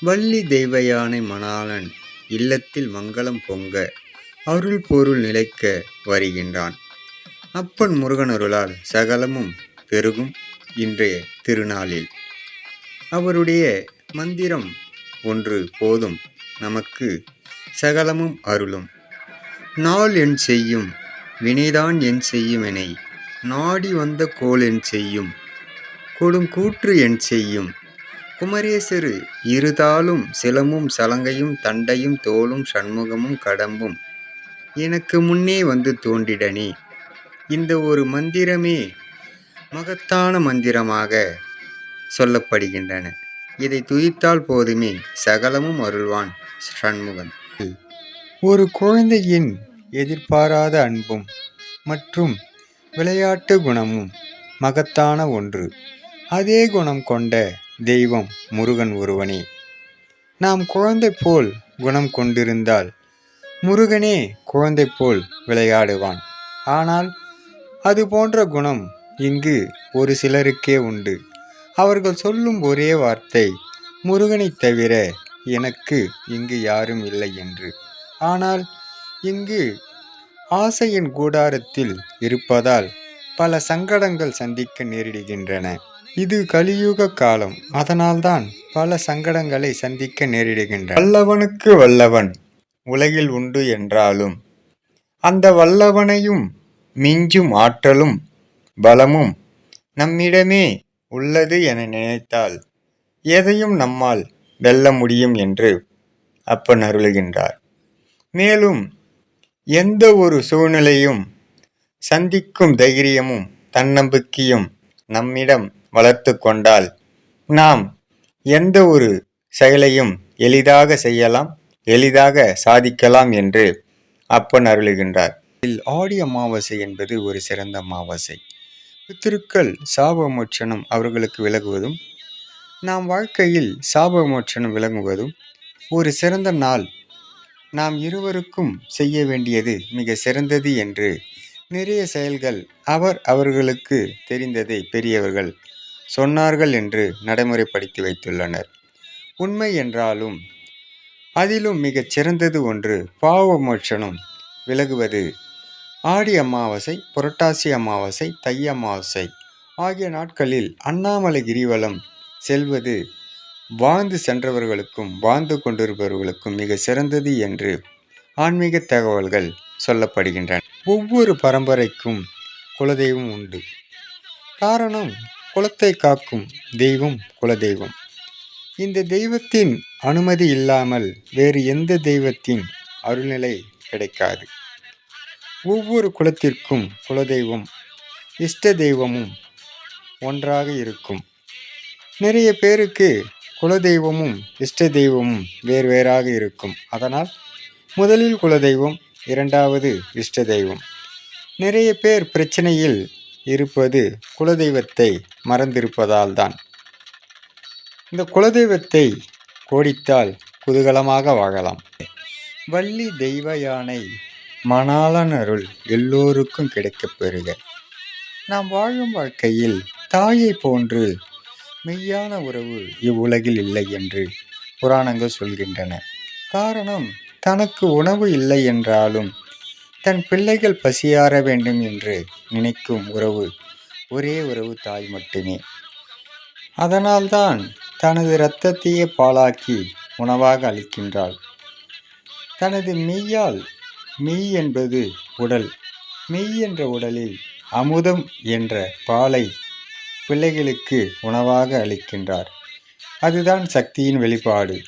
வள்ளி தெய்வயானை மணாளன் இல்லத்தில் மங்களம் பொங்க அருள் பொருள் நிலைக்க வருகின்றான். அப்பன் முருகனருளால் சகலமும் பெருகும் இன்றைய திருநாளில். அவருடைய மந்திரம் ஒன்று போதும் நமக்கு சகலமும் அருளும். நாள் என் செய்யும் வினைதான் என் செய்யும் நாடி வந்த கோல் என் செய்யும். கொடும் கூற்று என் செய்யும். குமரேசரு இருதாலும் சிலமும் சலங்கையும் தண்டையும் தோளும் சண்முகமும் கடம்பும். எனக்கு முன்னே வந்து தோன்றிடனே இந்த ஒரு மந்திரமே மகத்தான மந்திரமாக சொல்லப்படுகின்றன. இதை துதித்தால் போதுமே சகலமும் அருள்வான் சண்முகன். ஒரு குழந்தையின் எதிர்பாராத அன்பும் மற்றும் விளையாட்டு குணமும் மகத்தான ஒன்று. அதே குணம் கொண்ட தெய்வம் முருகன் ஒருவனே. நாம் குழந்தை போல் குணம் கொண்டிருந்தால் முருகனே குழந்தை போல் விளையாடுவான். ஆனால் அது போன்ற குணம் இங்கு ஒரு சிலருக்கே உண்டு. அவர்கள் சொல்லும் ஒரே வார்த்தை முருகனைத் தவிர எனக்கு இங்கு யாரும் இல்லை என்று. ஆனால் இங்கு ஆசையின் கூடாரத்தில் இருப்பதால் பல சங்கடங்கள் சந்திக்க நேரிடுகின்றன. இது கலியுக காலம். அதனால்தான் பல சங்கடங்களை சந்திக்க நேரிடுகின்றன. வல்லவனுக்கு வல்லவன் உலகில் உண்டு என்றாலும் அந்த வல்லவனையும் மிஞ்சும் ஆற்றலும் பலமும் நம்மிடமே உள்ளது என நினைத்தால் எதையும் நம்மால் வெல்ல முடியும் என்று அப்பன் அருளுகின்றார். மேலும் எந்த ஒரு சூழ்நிலையும் சந்திக்கும் தைரியமும் தன்னம்பிக்கையும் நம்மிடம் வளர்த்து கொண்டால் நாம் எந்த ஒரு செயலையும் எளிதாக செய்யலாம் எளிதாக சாதிக்கலாம் என்று அப்பன் அருளுகின்றார். இதில் ஆடி அமாவாசை என்பது ஒரு சிறந்த அமாவாசை. பித்திருக்கள் சாப அவர்களுக்கு விலகுவதும் நாம் வாழ்க்கையில் சாப விளங்குவதும் ஒரு சிறந்த நாள். நாம் இருவருக்கும் செய்ய வேண்டியது மிக சிறந்தது என்று நிறைய செயல்கள் அவர் அவர்களுக்கு தெரிந்ததை பெரியவர்கள் சொன்னார்கள் என்று நடைமுறைப்படுத்தி வைத்துள்ளனர். உண்மை என்றாலும் அதிலும் மிகச் சிறந்தது ஒன்று பாவமோட்சனும் விலகுவது. ஆடி அமாவாசை புரட்டாசி அமாவாசை தை அமாவாசை ஆகிய நாட்களில் அண்ணாமலை கிரிவலம் செல்வது வாழ்ந்து சென்றவர்களுக்கும் வாழ்ந்து கொண்டிருப்பவர்களுக்கும் மிக சிறந்தது என்று ஆன்மீக தகவல்கள் சொல்லப்படுகின்றன. ஒவ்வொரு பரம்பரைக்கும் குலதெய்வம் உண்டு. காரணம் குலத்தை காக்கும் தெய்வம் குலதெய்வம். இந்த தெய்வத்தின் அனுமதி இல்லாமல் வேறு எந்த தெய்வத்தின் அருள்நிலை கிடைக்காது. ஒவ்வொரு குலத்திற்கும் குலதெய்வம் இஷ்ட தெய்வமும் ஒன்றாக இருக்கும். நிறைய பேருக்கு குலதெய்வமும் இஷ்ட தெய்வமும் வேறு வேறாக இருக்கும். அதனால் முதலில் குலதெய்வம் இரண்டாவது இஷ்ட தெய்வம். நிறைய பேர் பிரச்சனையில் இருப்பது குலதெய்வத்தை மறந்திருப்பதால் தான் இந்த குலதெய்வத்தை கோடித்தால் குதூகலமாக வாழலாம். வள்ளி தெய்வ யானை மணாளன் அருள் எல்லோருக்கும் கிடைக்கப் பெறுக. நாம் வாழும் வாழ்க்கையில் தாயை போன்று மெய்யான உறவு இவ்வுலகில் இல்லை என்று புராணங்கள் சொல்கின்றன. காரணம் தனக்கு உணவு இல்லை என்றாலும் தன் பிள்ளைகள் பசியாற வேண்டும் என்று நினைக்கும் உறவு ஒரே உறவு தாய் மட்டுமே. அதனால்தான் தனது இரத்தத்தையே பாலாக்கி உணவாக அளிக்கின்றாள். தனது மெய்யால் மெய் என்பது உடல். மெய் என்ற உடலில் அமுதம் என்ற பாலை பிள்ளைகளுக்கு உணவாக அளிக்கின்றார். அதுதான் சக்தியின் வெளிப்பாடு.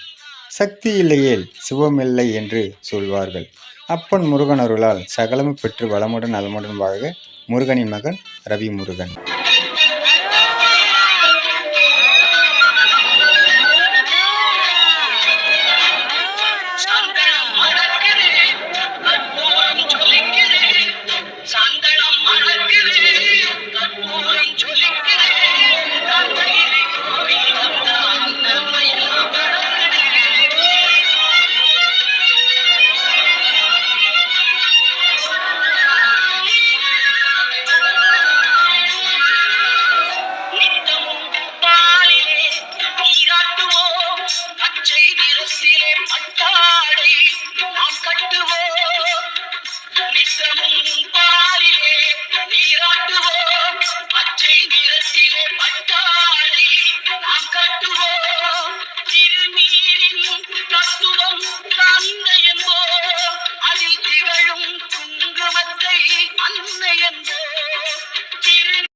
சக்தி இல்லையேல் சிவமில்லை என்று சொல்வார்கள். அப்பன் முருகன் அருளால் சகலமும் பெற்று வளமுடன் நலமுடன் வாழ்க முருகனின் மகன் ரவி முருகன் gosto do